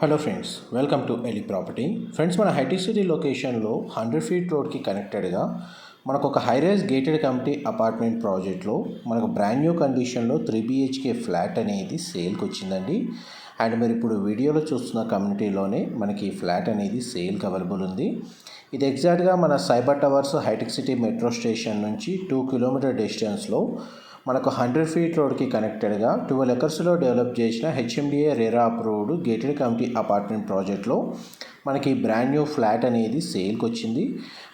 Hello friends welcome to Eli property friends మన hitech city లొకేషన్లో hundred feet రోడ్కి కనెక్టెడ్గా మనకు ఒక హైరైజ్ గేటెడ్ కమిటీ అపార్ట్మెంట్ ప్రాజెక్ట్లో మనకు బ్రాండ్ న్యూ కండిషన్లో త్రీ బిహెచ్కే ఫ్లాట్ అనేది సేల్కి వచ్చిందండి అండ్ మీరు ఇప్పుడు వీడియోలో చూస్తున్న కమ్యూనిటీలోనే మనకి ఈ ఫ్లాట్ అనేది సేల్కి అవైలబుల్ ఉంది. ఇది ఎగ్జాక్ట్గా మన cyber towers hitech city metro station నుంచి టూ కిలోమీటర్ డిస్టెన్స్లో మనకు హండ్రెడ్ ఫీట్ రోడ్కి కనెక్టెడ్గా ట్వెల్వ్ ఎకర్స్లో డెవలప్ చేసిన HMDA RERA approved gated committee apartment ప్రాజెక్ట్లో మనకి బ్రాండ్ న్యూ ఫ్లాట్ అనేది సేల్కి వచ్చింది.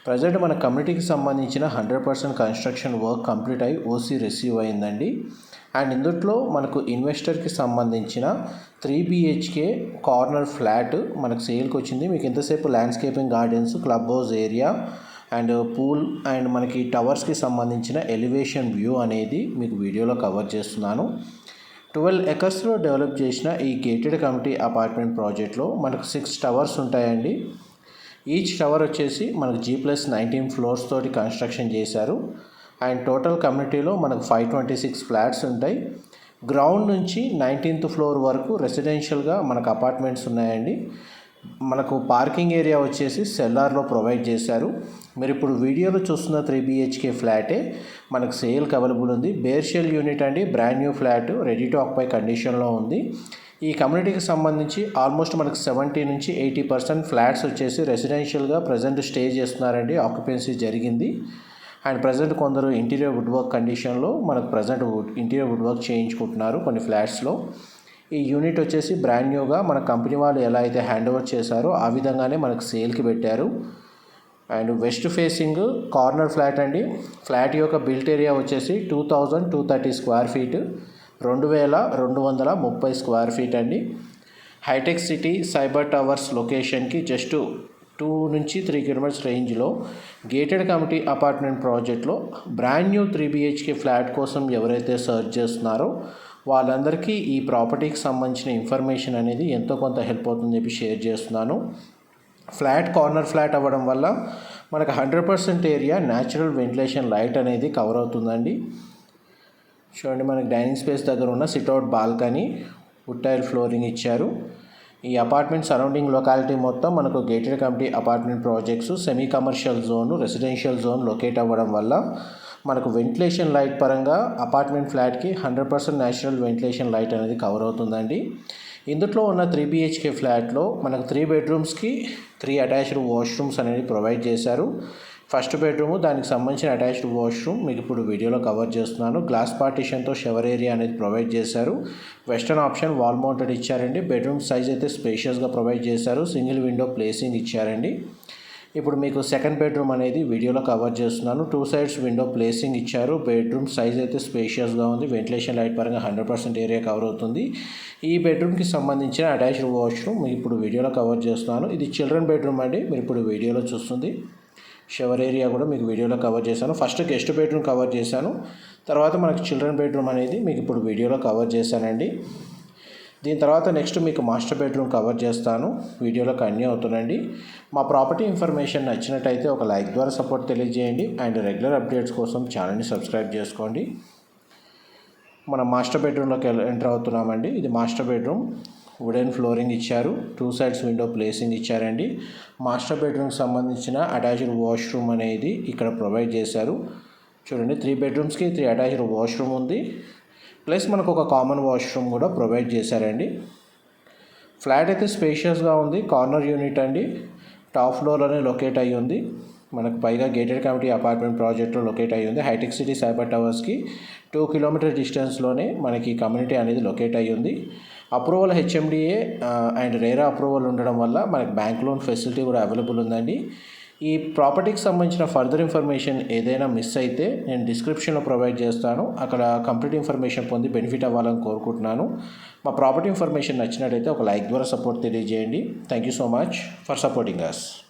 ప్రజెంట్ మన కమ్యూనిటీకి సంబంధించిన hundred percent construction work complete అయి ఓసీ రిసీవ్ అయిందండి. అండ్ ఇందుట్లో మనకు ఇన్వెస్టర్కి సంబంధించిన త్రీ బిహెచ్కే కార్నర్ ఫ్లాట్ మనకు సేల్కి వచ్చింది. మీకు ఎంతసేపు landscaping gardens club house area and pool and మనకి టవర్స్కి సంబంధించిన ఎలివేషన్ వ్యూ అనేది మీకు వీడియోలో కవర్ చేస్తున్నాను. ట్వెల్వ్ ఎకర్స్లో డెవలప్ చేసిన ఈ గేటెడ్ కమిటీ అపార్ట్మెంట్ ప్రాజెక్ట్లో మనకు సిక్స్ టవర్స్ ఉంటాయండి. ఈచ్ టవర్ వచ్చేసి మనకు జీ ప్లస్ నైన్టీన్ ఫ్లోర్స్ తోటి కన్స్ట్రక్షన్ చేశారు. అండ్ టోటల్ కమ్యూనిటీలో మనకు ఫైవ్ ట్వంటీ సిక్స్ ఫ్లాట్స్ ఉంటాయి. గ్రౌండ్ నుంచి నైన్టీన్త్ ఫ్లోర్ వరకు రెసిడెన్షియల్గా మనకు అపార్ట్మెంట్స్ ఉన్నాయండి. మనకు పార్కింగ్ ఏరియా వచ్చేసి సెల్లార్లో ప్రొవైడ్ చేశారు. మీరు ఇప్పుడు వీడియోలో చూస్తున్న త్రీ బిహెచ్కే ఫ్లాటే మనకు సేల్కి అవైలబుల్ ఉంది. బేర్షెల్ యూనిట్ అండి brand new flat ready to occupy కండిషన్లో ఉంది. ఈ కమ్యూనిటీకి సంబంధించి ఆల్మోస్ట్ మనకు సెవెంటీ నుంచి ఎయిటీ పర్సెంట్ ఫ్లాట్స్ వచ్చేసి రెసిడెన్షియల్గా ప్రజెంట్ స్టే చేస్తున్నారండి. ఆక్యుపెన్సీ జరిగింది. అండ్ ప్రజెంట్ కొందరు ఇంటీరియర్ వుడ్ వర్క్ కండిషన్లో మనకు ప్రజెంట్ ఇంటీరియర్ వుడ్ వర్క్ చేయించుకుంటున్నారు కొన్ని ఫ్లాట్స్లో. ఈ యూనిట్ వచ్చేసి బ్రాండ్ న్యూగా మన కంపెనీ వాళ్ళు ఎలా అయితే హ్యాండ్ ఓవర్ చేశారో ఆ విధంగానే మనకు సేల్కి పెట్టారు. And west facing corner flat అండి. ఫ్లాట్ యొక్క బిల్ట్ ఏరియా వచ్చేసి two thousand two thirty square feet రెండు వేల రెండు వందల ముప్పై స్క్వేర్ ఫీట్ అండి. హైటెక్ సిటీ సైబర్ టవర్స్ లొకేషన్కి జస్ట్ టూ నుంచి త్రీ కిలోమీటర్స్ రేంజ్లో గేటెడ్ కమిటీ అపార్ట్మెంట్ ప్రాజెక్ట్లో brand new three BHK flat కోసం ఎవరైతే సర్చ్ చేస్తున్నారో వాళ్ళందరికీ ఈ ప్రాపర్టీకి సంబంధించిన ఇన్ఫర్మేషన్ అనేది ఎంతో కొంత హెల్ప్ అవుతుందని చెప్పి షేర్ చేస్తున్నాను. ఫ్లాట్ కార్నర్ ఫ్లాట్ అవ్వడం వల్ల మనకు hundred percent area natural ventilation light అనేది కవర్ అవుతుందండి. చూడండి మనకి డైనింగ్ స్పేస్ దగ్గర ఉన్న sit out balcony wood tile flooring ఇచ్చారు. ఈ అపార్ట్మెంట్ సరౌండింగ్ లొకాలిటీ మొత్తం మనకు gated committee apartment projects semi commercial zone residential zone locate అవ్వడం వల్ల మనకు వెంటిలేషన్ లైట్ పరంగా అపార్ట్మెంట్ ఫ్లాట్కి hundred percent natural ventilation light అనేది కవర్ అవుతుందండి. ఇందులో ఉన్న త్రీ బిహెచ్కే ఫ్లాట్లో మనకు త్రీ బెడ్రూమ్స్కి త్రీ అటాచ్డ్ వాష్రూమ్స్ అనేది ప్రొవైడ్ చేశారు. ఫస్ట్ బెడ్రూమ్ దానికి సంబంధించిన అటాచ్డ్ వాష్రూమ్ మీకు ఇప్పుడు వీడియోలో కవర్ చేస్తున్నాను. గ్లాస్ పార్టీషన్తో షవర్ ఏరియా అనేది ప్రొవైడ్ చేశారు. వెస్టర్న్ ఆప్షన్ వాల్ మౌంటెడ్ ఇచ్చారండి. బెడ్రూమ్ సైజ్ అయితే స్పేషియస్గా ప్రొవైడ్ చేశారు. సింగిల్ విండో ప్లేసింగ్ ఇచ్చారండి. ఇప్పుడు మీకు సెకండ్ బెడ్రూమ్ అనేది వీడియోలో కవర్ చేస్తున్నాను. టూ సైడ్స్ విండో ప్లేసింగ్ ఇచ్చారు. బెడ్రూమ్ సైజ్ అయితే స్పేషియస్గా ఉంది. వెంటిలేషన్ లైట్ పరంగా హండ్రెడ్ పర్సెంట్ ఏరియా కవర్ అవుతుంది. ఈ బెడ్రూమ్కి సంబంధించిన అటాచ్డ్ వాష్రూమ్ ఇప్పుడు వీడియోలో కవర్ చేస్తున్నాను. ఇది చిల్డ్రన్ బెడ్రూమ్ అండి. మీరు ఇప్పుడు వీడియోలో చూస్తుంది. షవర్ ఏరియా కూడా మీకు వీడియోలో కవర్ చేశాను. ఫస్ట్ గెస్ట్ బెడ్రూమ్ కవర్ చేశాను. తర్వాత మనకు చిల్డ్రన్ బెడ్రూమ్ అనేది మీకు ఇప్పుడు వీడియోలో కవర్ చేశానండి. దీని తర్వాత నెక్స్ట్ మీకు మాస్టర్ బెడ్రూమ్ కవర్ చేస్తాను. వీడియోలో కన్యూ అవుతుందండి. మా ప్రాపర్టీ ఇన్ఫర్మేషన్ నచ్చినట్టయితే ఒక లైక్ ద్వారా సపోర్ట్ తెలియజేయండి. అండ్ రెగ్యులర్ అప్డేట్స్ కోసం ఛానల్ని సబ్స్క్రైబ్ చేసుకోండి. మనం మాస్టర్ బెడ్రూమ్లోకి ఎంటర్ అవుతున్నామండి. ఇది మాస్టర్ బెడ్రూమ్. వుడెన్ ఫ్లోరింగ్ ఇచ్చారు. టూ సైడ్స్ విండో ప్లేసింగ్ ఇచ్చారండి. మాస్టర్ బెడ్రూమ్కి సంబంధించిన అటాచ్డ్ వాష్రూమ్ అనేది ఇక్కడ ప్రొవైడ్ చేశారు. చూడండి త్రీ బెడ్రూమ్స్కి త్రీ అటాచ్డ్ వాష్రూమ్ ఉంది. ప్లస్ మనకు ఒక కామన్ వాష్రూమ్ కూడా ప్రొవైడ్ చేశారండి. ఫ్లాట్ అయితే స్పేషియస్గా ఉంది కార్నర్ యూనిట్ అండి. టాప్ ఫ్లోర్లోనే లొకేట్ అయ్యి ఉంది. మనకు పైగా గేటెడ్ కమిటీ అపార్ట్మెంట్ ప్రాజెక్ట్లో లొకేట్ అయ్యి ఉంది. హైటెక్ సిటీ సైబర్ టవర్స్కి టూ కిలోమీటర్ డిస్టెన్స్లోనే మనకి కమ్యూనిటీ అనేది లొకేట్ అయ్యి ఉంది. Approval HMDA and RERA approval ఉండడం వల్ల మనకి బ్యాంక్ లోన్ ఫెసిలిటీ కూడా అవైలబుల్ ఉందండి. ఈ ప్రాపర్టీకి సంబంధించిన ఫర్దర్ ఇన్ఫర్మేషన్ ఏదైనా మిస్ అయితే నేను డిస్క్రిప్షన్లో ప్రొవైడ్ చేస్తాను. అక్కడ కంప్లీట్ ఇన్ఫర్మేషన్ పొంది బెనిఫిట్ అవ్వాలని కోరుకుంటున్నాను. మా ప్రాపర్టీ ఇన్ఫర్మేషన్ నచ్చినట్టయితే ఒక లైక్ ద్వారా సపోర్ట్ తెలియజేయండి. Thank you so much for supporting us